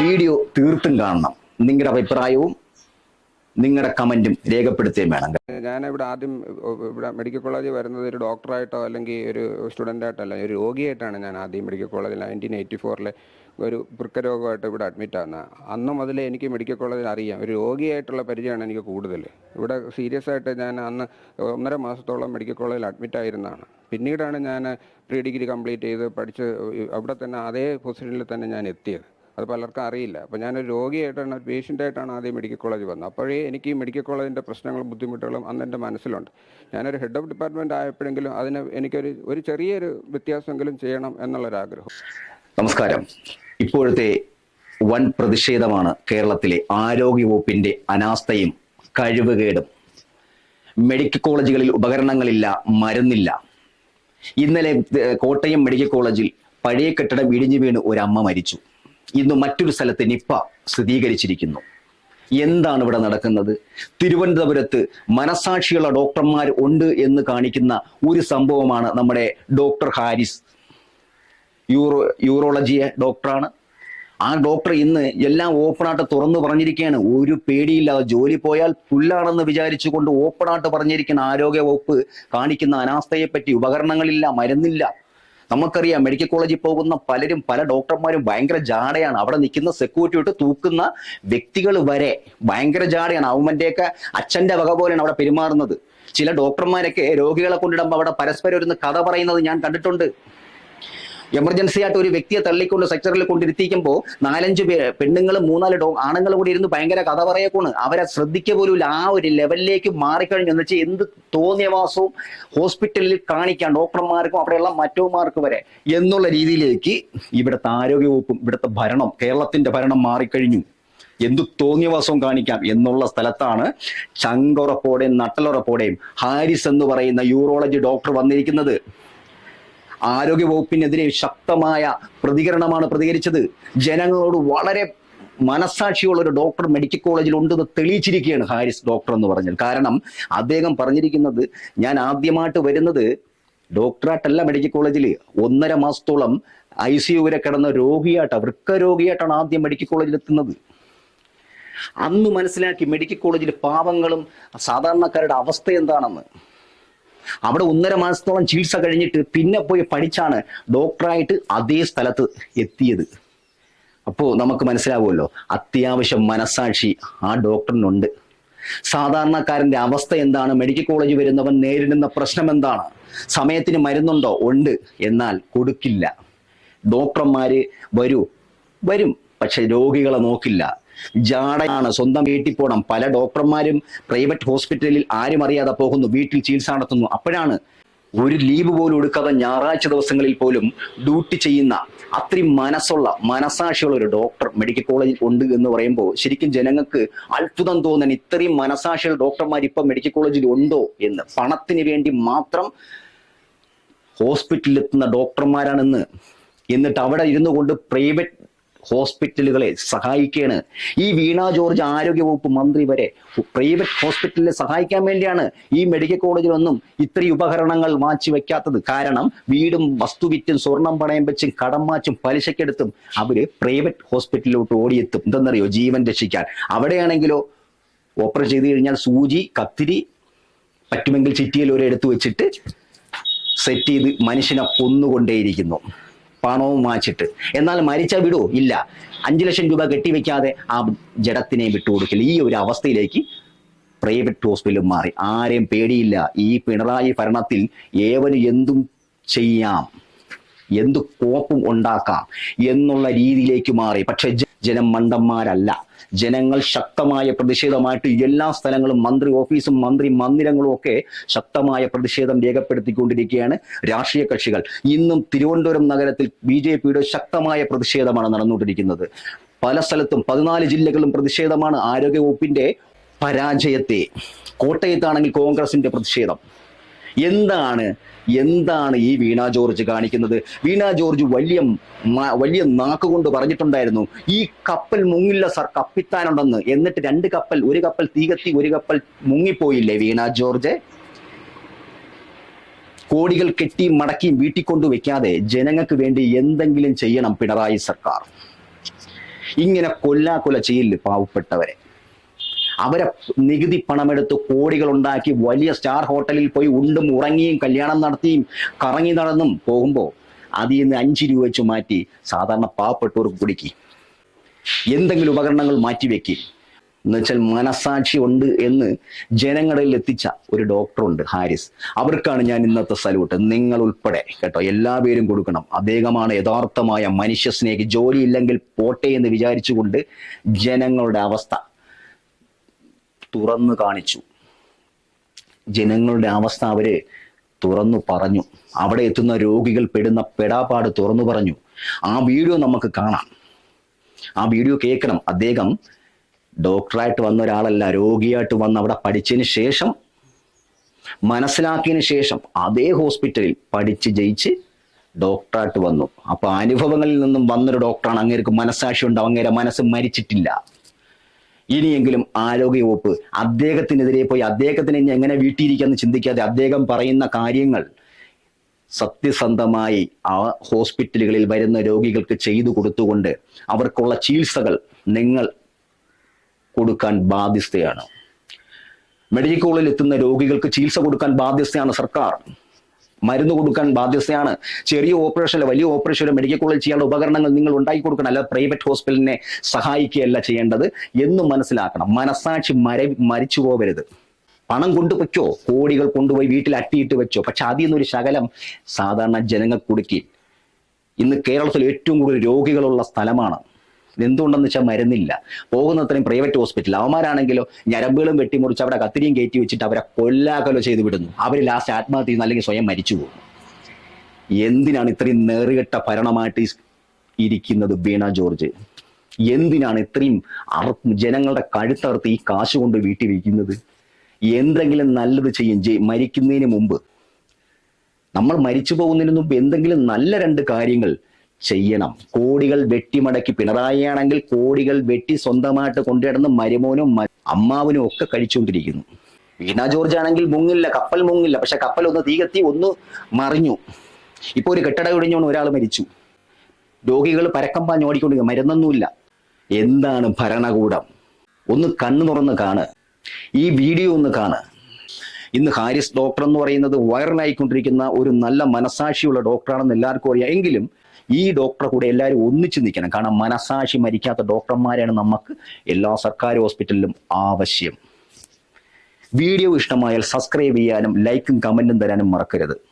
Video തീർത്തും കാണണം. നിങ്ങളുടെ അഭിപ്രായവും നിങ്ങളുടെ കമന്റും രേഖപ്പെടുത്തുകയും വേണം. ഞാൻ ഇവിടെ ആദ്യം ഇവിടെ മെഡിക്കൽ കോളേജിൽ വരുന്നത് ഒരു ഡോക്ടറായിട്ടോ അല്ലെങ്കിൽ ഒരു സ്റ്റുഡന്റായിട്ടല്ല ഒരു രോഗിയായിട്ടാണ് ഞാൻ ആദ്യം മെഡിക്കൽ കോളേജിൽ നയന്റീൻ എയ്റ്റി ഫോറിലെ ഒരു വൃക്കരോഗമായിട്ട് ഇവിടെ അഡ്മിറ്റ് ആകുന്നത് അന്ന് മുതലേ എനിക്ക് മെഡിക്കൽ കോളേജിൽ അറിയാം. ഒരു രോഗിയായിട്ടുള്ള പരിചയമാണ് എനിക്ക് കൂടുതൽ. ഇവിടെ സീരിയസ് ആയിട്ട് ഞാൻ അന്ന് ഒന്നര മാസത്തോളം മെഡിക്കൽ കോളേജിൽ അഡ്മിറ്റ് ആയിരുന്നതാണ്. പിന്നീടാണ് ഞാൻ പ്രീ ഡിഗ്രി കംപ്ലീറ്റ് ചെയ്ത് പഠിച്ച് അവിടെ തന്നെ അതേ പൊസിഷനിൽ തന്നെ ഞാൻ എത്തിയത്. അത് പലർക്കും അറിയില്ല. അപ്പോൾ ഞാനൊരു രോഗിയായിട്ടാണ് ഒരു പേഷ്യന്റായിട്ടാണ് ആദ്യം മെഡിക്കൽ കോളേജ് വന്നത്. അപ്പോഴേ എനിക്ക് ഈ മെഡിക്കൽ കോളേജിന്റെ പ്രശ്നങ്ങളും ബുദ്ധിമുട്ടുകളും അന്ന് എന്റെ മനസ്സിലുണ്ട്. ഞാനൊരു ഹെഡ് ഓഫ് ഡിപ്പാർട്ട്മെന്റ് ആയപ്പോഴെങ്കിലും അതിന് എനിക്കൊരു ഒരു ചെറിയൊരു വ്യത്യാസമെങ്കിലും ചെയ്യണം എന്നുള്ളൊരാഗ്രഹം. നമസ്കാരം. ഇപ്പോഴത്തെ വൻ പ്രതിഷേധമാണ് കേരളത്തിലെ ആരോഗ്യവകുപ്പിന്റെ അനാസ്ഥയും കഴിവുകേടും. മെഡിക്കൽ കോളേജുകളിൽ ഉപകരണങ്ങളില്ല മരുന്നില്ല. ഇന്നലെ കോട്ടയം മെഡിക്കൽ കോളേജിൽ പഴയ കെട്ടിടം ഇടിഞ്ഞു വീണ് ഒരു അമ്മ മരിച്ചു. ഇന്ന് മറ്റൊരു സ്ഥലത്ത് നിപ്പ സ്ഥിരീകരിച്ചിരിക്കുന്നു. എന്താണ് ഇവിടെ നടക്കുന്നത്? തിരുവനന്തപുരത്ത് മനസാക്ഷിയുള്ള ഡോക്ടർമാർ ഉണ്ട് എന്ന് കാണിക്കുന്ന ഒരു സംഭവമാണ് നമ്മുടെ ഡോക്ടർ ഹാരിസ്. യൂറോ യൂറോളജിയെ ഡോക്ടറാണ്. ആ ഡോക്ടർ ഇന്ന് എല്ലാം ഓപ്പണായിട്ട് തുറന്നു പറഞ്ഞിരിക്കുകയാണ്. ഒരു പേടിയില്ലാതെ ജോലി പോയാൽ പുല്ലാണെന്ന് വിചാരിച്ചുകൊണ്ട് ഓപ്പണായിട്ട് പറഞ്ഞിരിക്കുന്ന ആരോഗ്യ വകുപ്പ് കാണിക്കുന്ന അനാസ്ഥയെപ്പറ്റി ഉപകരണങ്ങളില്ല മരുന്നില്ല. നമുക്കറിയാം മെഡിക്കൽ കോളേജിൽ പോകുന്ന പലരും പല ഡോക്ടർമാരും ഭയങ്കര ജാടയാണ്. അവിടെ നിൽക്കുന്ന സെക്യൂരിറ്റി ഇട്ട് തൂക്കുന്ന വ്യക്തികൾ വരെ ഭയങ്കര ജാടയാണ്. അവന്റെയൊക്കെ അച്ഛന്റെ വക പോലെയാണ് അവിടെ പെരുമാറുന്നത്. ചില ഡോക്ടർമാരൊക്കെ രോഗികളെ കൊണ്ടിടുമ്പോൾ അവിടെ പരസ്പരം ഒരു കഥ പറയുന്നത് ഞാൻ കണ്ടിട്ടുണ്ട്. എമർജൻസി ആയിട്ട് ഒരു വ്യക്തിയെ തള്ളിക്കൊണ്ട് സെക്ടറിൽ കൊണ്ടിരുത്തിക്കുമ്പോൾ നാലഞ്ച് പെണ്ണുങ്ങളും മൂന്നാൽ ഡോ ആണുങ്ങളും കൂടി ഇരുന്ന് ഭയങ്കര കഥ പറയക്കൊണ്ട് അവരെ ശ്രദ്ധിക്കുക പോലും ആ ഒരു ലെവലിലേക്ക് മാറിക്കഴിഞ്ഞു എന്ന് വെച്ചാൽ എന്ത് തോന്നിയവാസവും ഹോസ്പിറ്റലിൽ കാണിക്കാൻ ഡോക്ടർമാർക്കും അവിടെയുള്ള മറ്റോമാർക്ക് വരെ എന്നുള്ള രീതിയിലേക്ക് ഇവിടുത്തെ ആരോഗ്യവകുപ്പും ഇവിടുത്തെ ഭരണം കേരളത്തിന്റെ ഭരണം മാറിക്കഴിഞ്ഞു. എന്ത് തോന്നിയവാസവും കാണിക്കാം എന്നുള്ള സ്ഥലത്താണ് ചങ്കുറപ്പോടെയും നട്ടലുറപ്പോടെയും ഹാരിസ് എന്ന് പറയുന്ന യൂറോളജി ഡോക്ടർ വന്നിരിക്കുന്നത്. ആരോഗ്യ വകുപ്പിനെതിരെ ശക്തമായ പ്രതികരണമാണ് പ്രതികരിച്ചത്. ജനങ്ങളോട് വളരെ മനസാക്ഷിയുള്ള ഒരു ഡോക്ടർ മെഡിക്കൽ കോളേജിൽ ഉണ്ടെന്ന് തെളിയിച്ചിരിക്കുകയാണ് ഹാരിസ് ഡോക്ടർ എന്ന് പറഞ്ഞാൽ കാരണം അദ്ദേഹം പറഞ്ഞിരിക്കുന്നത് ഞാൻ ആദ്യമായിട്ട് വരുന്നത് ഡോക്ടറായിട്ടല്ല മെഡിക്കൽ കോളേജിൽ ഒന്നര മാസത്തോളം ഐ സി വരെ കിടന്ന രോഗിയായിട്ടാണ് വൃക്ക രോഗിയായിട്ടാണ് ആദ്യം മെഡിക്കൽ കോളേജിൽ എത്തുന്നത്. അന്ന് മനസ്സിലാക്കി മെഡിക്കൽ കോളേജിൽ പാവങ്ങളും സാധാരണക്കാരുടെ അവസ്ഥ എന്താണെന്ന്. അവിടെ ഒന്നര മാസത്തോളം ചികിത്സ കഴിഞ്ഞിട്ട് പിന്നെ പോയി പഠിച്ചാണ് ഡോക്ടറായിട്ട് അതേ സ്ഥലത്ത് എത്തിയത്. അപ്പോൾ നമുക്ക് മനസ്സിലാവുമല്ലോ അത്യാവശ്യം മനസാക്ഷി ആ ഡോക്ടറിനുണ്ട്. സാധാരണക്കാരന്റെ അവസ്ഥ എന്താണ്? മെഡിക്കൽ കോളേജ് വരുന്നവൻ നേരിടുന്ന പ്രശ്നം എന്താണ്? സമയത്തിന് മരുന്നുണ്ടോ? ഉണ്ട്. എന്നാൽ കൊടുക്കില്ല. ഡോക്ടർമാര് വരൂ വരും. പക്ഷെ രോഗികളെ നോക്കില്ല. ജാടയാണ് സ്വന്തം വീട്ടിൽ പോകണം പല ഡോക്ടർമാരും പ്രൈവറ്റ് ഹോസ്പിറ്റലിൽ ആരും അറിയാതെ പോകുന്നു. വീട്ടിൽ ചികിത്സ നടത്തുന്നു. അപ്പോഴാണ് ഒരു ലീവ് പോലും എടുക്കാതെ ഞായറാഴ്ച ദിവസങ്ങളിൽ പോലും ഡ്യൂട്ടി ചെയ്യുന്ന അത്രയും മനസ്സുള്ള മനസാക്ഷിയുള്ള ഒരു ഡോക്ടർ മെഡിക്കൽ കോളേജിൽ ഉണ്ട് എന്ന് പറയുമ്പോൾ ശരിക്കും ജനങ്ങൾക്ക് അത്ഭുതം തോന്നാൻ ഇത്രയും മനസാക്ഷിയുള്ള ഡോക്ടർമാർ ഇപ്പം മെഡിക്കൽ കോളേജിൽ ഉണ്ടോ എന്ന്. പണത്തിന് വേണ്ടി മാത്രം ഹോസ്പിറ്റലിൽ എത്തുന്ന ഡോക്ടർമാരാണെന്ന്. എന്നിട്ട് അവിടെ ഇരുന്നു കൊണ്ട് പ്രൈവറ്റ് ഹോസ്പിറ്റലുകളെ സഹായിക്കുകയാണ്. ഈ വീണ ജോർജ് ആരോഗ്യവകുപ്പ് മന്ത്രി വരെ പ്രൈവറ്റ് ഹോസ്പിറ്റലിനെ സഹായിക്കാൻ വേണ്ടിയാണ് ഈ മെഡിക്കൽ കോളേജിലൊന്നും ഇത്രയും ഉപകരണങ്ങൾ മാറ്റി വെക്കാത്തത്. കാരണം വീടും വസ്തുവിറ്റും സ്വർണം പണയം വെച്ചും കടം മാച്ചും പലിശക്കെടുത്തും അവർ പ്രൈവറ്റ് ഹോസ്പിറ്റലിലോട്ട് ഓടിയെത്തും. എന്തെന്നറിയോ ജീവൻ രക്ഷിക്കാൻ. അവിടെയാണെങ്കിലോ ഓപ്പറേഷൻ ചെയ്ത് കഴിഞ്ഞാൽ സൂചി കത്തിരി പറ്റുമെങ്കിൽ ചിറ്റിയിൽ ഒരു എടുത്തു വെച്ചിട്ട് സെറ്റ് ചെയ്ത് മനുഷ്യനെ കൊന്നുകൊണ്ടേയിരിക്കുന്നു. പണവും വാങ്ങിച്ചിട്ട്. എന്നാൽ മരിച്ച വിടോ ഇല്ല. അഞ്ചു ലക്ഷം രൂപ കെട്ടിവെക്കാതെ ആ ജഡത്തിനെ വിട്ടുകൊടുക്കില്ല. ഈ ഒരു അവസ്ഥയിലേക്ക് പ്രൈവറ്റ് ഹോസ്പിറ്റലും മാറി. ആരെയും പേടിയില്ല. ഈ പിണറായി ഭരണത്തിൽ ഏവന് എന്തും ചെയ്യാം. എന്ത് കോപ്പും ഉണ്ടാക്കാം എന്നുള്ള രീതിയിലേക്ക് മാറി. പക്ഷെ ജനം മണ്ടന്മാരല്ല. ജനങ്ങൾ ശക്തമായ പ്രതിഷേധമായിട്ട് എല്ലാ സ്ഥലങ്ങളും മന്ത്രി ഓഫീസും മന്ത്രി മന്ദിരങ്ങളും ഒക്കെ ശക്തമായ പ്രതിഷേധം രേഖപ്പെടുത്തിക്കൊണ്ടിരിക്കുകയാണ് രാഷ്ട്രീയ കക്ഷികൾ. ഇന്നും തിരുവനന്തപുരം നഗരത്തിൽ ബി ജെ പിയുടെ ശക്തമായ പ്രതിഷേധമാണ് നടന്നുകൊണ്ടിരിക്കുന്നത്. പല സ്ഥലത്തും പതിനാല് ജില്ലകളും പ്രതിഷേധമാണ് ആരോഗ്യവകുപ്പിന്റെ പരാജയത്തെ. കോട്ടയത്താണെങ്കിൽ കോൺഗ്രസിന്റെ പ്രതിഷേധം. എന്താണ് എന്താണ് ഈ വീണ ജോർജ് കാണിക്കുന്നത്? വീണ ജോർജ് വലിയ വലിയ നാക്ക് കൊണ്ട് പറഞ്ഞിട്ടുണ്ടായിരുന്നു ഈ കപ്പൽ മുങ്ങില്ല സർ കപ്പിത്താനുണ്ടെന്ന്. എന്നിട്ട് രണ്ട് കപ്പൽ ഒരു കപ്പൽ തീകത്തി ഒരു കപ്പൽ മുങ്ങിപ്പോയില്ലേ വീണ ജോർജ്? കോടികൾ കെട്ടി മടക്കിയും വീട്ടിൽ കൊണ്ടു വെക്കാതെ ജനങ്ങൾക്ക് വേണ്ടി എന്തെങ്കിലും ചെയ്യണം പിണറായി സർക്കാർ. ഇങ്ങനെ കൊല്ലാ കൊല ചെയ്യില്ല പാവപ്പെട്ടവരെ. അവരെ നികുതി പണമെടുത്ത് കോടികൾ ഉണ്ടാക്കി വലിയ സ്റ്റാർ ഹോട്ടലിൽ പോയി ഉണ്ടും ഉറങ്ങിയും കല്യാണം നടത്തിയും കറങ്ങി നടന്നും പോകുമ്പോൾ അതിൽ നിന്ന് അഞ്ച് രൂപ വെച്ച് മാറ്റി സാധാരണ പാവപ്പെട്ടവർക്ക് കുടിക്കി. എന്തെങ്കിലും ഉപകരണങ്ങൾ മാറ്റി വെക്കി. എന്നുവെച്ചാൽ മനസാക്ഷി ഉണ്ട് എന്ന് ജനങ്ങളിൽ എത്തിച്ച ഒരു ഡോക്ടറുണ്ട് ഹാരിസ്. അവർക്കാണ് ഞാൻ ഇന്നത്തെ സല്യൂട്ട് നിങ്ങൾ ഉൾപ്പെടെ കേട്ടോ എല്ലാ പേരും കൊടുക്കണം. അദ്ദേഹമാണ് യഥാർത്ഥമായ മനുഷ്യ സ്നേഹി. ജോലി ഇല്ലെങ്കിൽ പോട്ടെ എന്ന് വിചാരിച്ചുകൊണ്ട് ജനങ്ങളുടെ അവസ്ഥ തുറന്നു കാണിച്ചു. ജനങ്ങളുടെ അവസ്ഥ അവർ തുറന്നു പറഞ്ഞു. അവിടെ എത്തുന്ന രോഗികൾ പെടുന്ന പെടാപ്പാട് തുറന്നു പറഞ്ഞു. ആ വീഡിയോ നമുക്ക് കാണാം. ആ വീഡിയോ കേൾക്കണം. അദ്ദേഹം ഡോക്ടറായിട്ട് വന്ന ഒരാളല്ല രോഗിയായിട്ട് വന്ന് അവിടെ പഠിച്ചതിന് ശേഷം മനസ്സിലാക്കിയതിന് ശേഷം അതേ ഹോസ്പിറ്റലിൽ പഠിച്ച് ജയിച്ച് ഡോക്ടറായിട്ട് വന്നു. അപ്പൊ അനുഭവങ്ങളിൽ നിന്നും വന്നൊരു ഡോക്ടറാണ്. അങ്ങേർക്ക് മനസ്സാക്ഷി ഉണ്ട് അങ്ങേരെ മനസ്സ് മരിച്ചിട്ടില്ല. ഇനിയെങ്കിലും ആരോഗ്യവകുപ്പ് അദ്ദേഹത്തിനെതിരെ പോയി അദ്ദേഹത്തിന് ഇനി എങ്ങനെ വീട്ടിയിരിക്കാന്ന് ചിന്തിക്കാതെ അദ്ദേഹം പറയുന്ന കാര്യങ്ങൾ സത്യസന്ധമായി ആ ഹോസ്പിറ്റലുകളിൽ വരുന്ന രോഗികൾക്ക് ചെയ്തു കൊടുത്തുകൊണ്ട് അവർക്കുള്ള ചികിത്സകൾ നിങ്ങൾ കൊടുക്കാൻ ബാധ്യസ്ഥയാണ്. മെഡിക്കൽ കോളേജിൽ എത്തുന്ന രോഗികൾക്ക് ചികിത്സ കൊടുക്കാൻ ബാധ്യസ്ഥയാണ് സർക്കാർ. മരുന്ന് കൊടുക്കാൻ ബാധ്യസ്ഥയാണ്. ചെറിയ ഓപ്പറേഷനല്ല വലിയ ഓപ്പറേഷൻ മെഡിക്കൽ കോളേജ് ചെയ്യാനുള്ള ഉപകരണങ്ങൾ നിങ്ങൾ ഉണ്ടാക്കി കൊടുക്കണം. അല്ല പ്രൈവറ്റ് ഹോസ്പിറ്റലിനെ സഹായിക്കുകയല്ല ചെയ്യേണ്ടത് എന്ന് മനസ്സിലാക്കണം. മനസാക്ഷി മര മരിച്ചു പോകരുത്. പണം കൊണ്ടുവയ്ക്കോ കോടികൾ കൊണ്ടുപോയി വീട്ടിൽ അട്ടിയിട്ട് വെച്ചോ. പക്ഷെ അതിൽ നിന്നൊരു ശകലം സാധാരണ ജനങ്ങൾ കൊടുക്കി. ഇന്ന് കേരളത്തിൽ ഏറ്റവും കൂടുതൽ രോഗികളുള്ള സ്ഥലമാണ് എന്തുകൊണ്ടെന്ന് വെച്ചാൽ മരുന്നില്ല. പോകുന്ന അത്രയും പ്രൈവറ്റ് ഹോസ്പിറ്റൽ അവന്മാരാണെങ്കിലോ ഞരമ്പുകളും വെട്ടിമുറിച്ച് അവിടെ കത്തിരിയും കയറ്റി വെച്ചിട്ട് അവരെ കൊല്ലാക്കലോ ചെയ്തു വിടുന്നു. അവർ ലാസ്റ്റ് ആത്മഹത്യ ചെയ്യുന്നു അല്ലെങ്കിൽ സ്വയം മരിച്ചു പോകും. എന്തിനാണ് ഇത്രയും നേറുകെട്ട ഭരണമായിട്ട് ഇരിക്കുന്നത് വീണ ജോർജ്? എന്തിനാണ് ഇത്രയും ജനങ്ങളുടെ കഴുത്തറുത്ത് ഈ കാശ് കൊണ്ട് വീട്ടിൽ വയ്ക്കുന്നത് എന്തെങ്കിലും നല്ലത് ചെയ്യും. മരിക്കുന്നതിന് മുമ്പ്. നമ്മൾ മരിച്ചു പോകുന്നതിന് മുമ്പ് എന്തെങ്കിലും നല്ല രണ്ട് കാര്യങ്ങൾ ചെയ്യണം. കോടികൾ വെട്ടിമടക്കി പിണറായി ആണെങ്കിൽ കോടികൾ വെട്ടി സ്വന്തമായിട്ട് കൊണ്ടുവരുന്ന മരുമോനും അമ്മാവനും ഒക്കെ കഴിച്ചുകൊണ്ടിരിക്കുന്നു. വീണ ജോർജ് ആണെങ്കിൽ മുങ്ങില്ല കപ്പൽ മുങ്ങില്ല. പക്ഷെ കപ്പൽ ഒന്ന് തീകത്തി ഒന്ന് മറിഞ്ഞു. ഇപ്പൊ ഒരു കെട്ടട ഒടിഞ്ഞോണ്ട് ഒരാൾ മരിച്ചു. രോഗികൾ പരക്കം പാഞ്ഞ് ഓടിക്കൊണ്ടിരിക്കുക മരുന്നൊന്നുമില്ല. എന്താണ് ഭരണകൂടം? ഒന്ന് കണ്ണു തുറന്ന് കാണ്. ഈ വീഡിയോ ഒന്ന് കാണ്. ഇന്ന് ഹാരിസ് ഡോക്ടർ എന്ന് പറയുന്നത് വൈറലായിക്കൊണ്ടിരിക്കുന്ന ഒരു നല്ല മനസാക്ഷിയുള്ള ഡോക്ടറാണെന്ന് എല്ലാവർക്കും അറിയാം. എങ്കിലും ഈ ഡോക്ടറെ കൂടെ എല്ലാവരും ഒന്നിച്ചു നിൽക്കണം. കാരണം മനസാക്ഷി മരിക്കാത്ത ഡോക്ടർമാരെയാണ് നമുക്ക് എല്ലാ സർക്കാർ ഹോസ്പിറ്റലിലും ആവശ്യം. വീഡിയോ ഇഷ്ടമായാൽ സബ്സ്ക്രൈബ് ചെയ്യാനും ലൈക്കും കമന്റും തരാനും മറക്കരുത്.